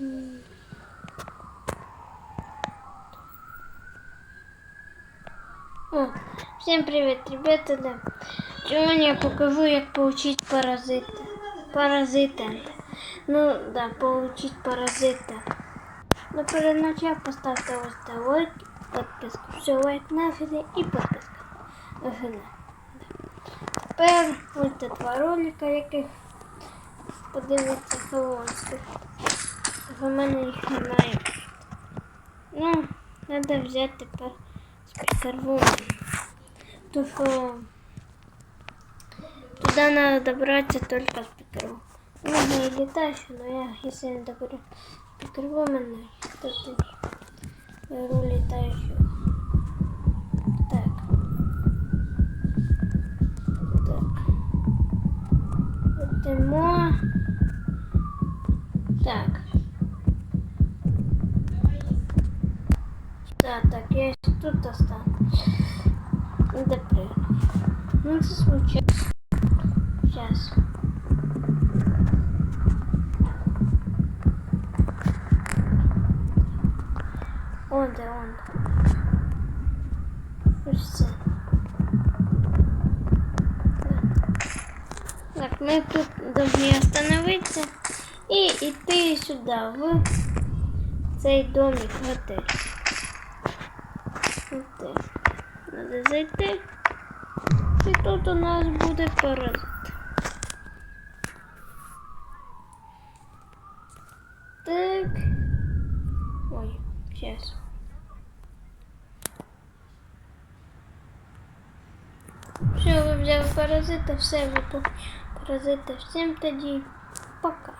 О, всем привет, ребята, да. Сегодня я покажу, как получить паразита. Паразита. Ну, да, получить паразита. Но перед началом поставьте це лайк, подписку. Все, лайк нафиг и подписка. Нафиг. Тепер ось два ролика, яких подивіться холонських У мене їх немає. Ну, треба взяти тепер спікерву. То що туда надо добраться только спикерву. Можно и летающую, но я, если не доберу спикерву, мене, то тоді беру летающую. Так. Так. Летимо. Да, так, я тут остану. Де прыгну. Ну, це случайно. Сейчас. Он де, он. Це. Так, ми тут должны остановиться і йти сюди, в цей домик, готель Готель. Надо зайти. І тут у нас буде паразит. Так. Ой, сейчас. Все, ви взяли паразита, все ви тут паразита. Всім тоді пока.